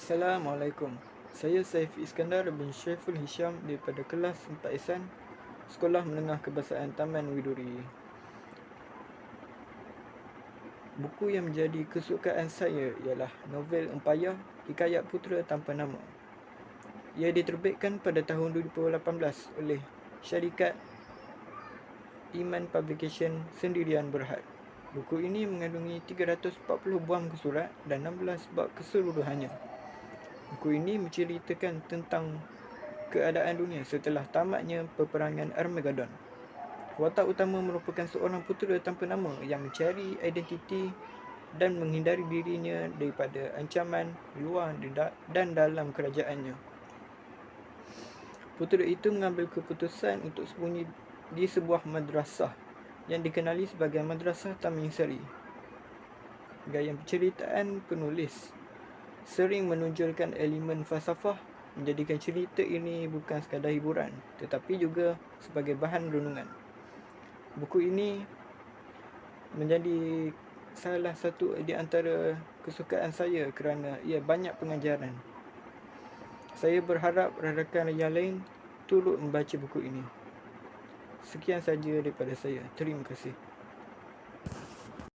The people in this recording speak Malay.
Assalamualaikum. Saya Saif Iskandar bin Syaiful Hisham daripada kelas 4 Ihsan, Sekolah Menengah Kebahasaan Taman Widuri. Buku yang menjadi kesukaan saya ialah novel Empayar Hikayat Putera Tanpa Nama. Ia diterbitkan pada tahun 2018 oleh syarikat Iman Publication Sendirian Berhad. Buku ini mengandungi 340 buah muka surat dan 16 bab keseluruhannya. Buku ini menceritakan tentang keadaan dunia setelah tamatnya peperangan Armageddon. Watak utama merupakan seorang putera tanpa nama yang mencari identiti dan menghindari dirinya daripada ancaman luar dan dalam kerajaannya. Putera itu mengambil keputusan untuk sembunyi di sebuah madrasah yang dikenali sebagai Madrasah Seri. Gaya penceritaan penulis sering menunjukkan elemen falsafah menjadikan cerita ini bukan sekadar hiburan tetapi juga sebagai bahan renungan. Buku ini menjadi salah satu di antara kesukaan saya kerana ia banyak pengajaran. Saya berharap rakan-rakan yang lain turut membaca buku ini. Sekian saja daripada saya. Terima kasih.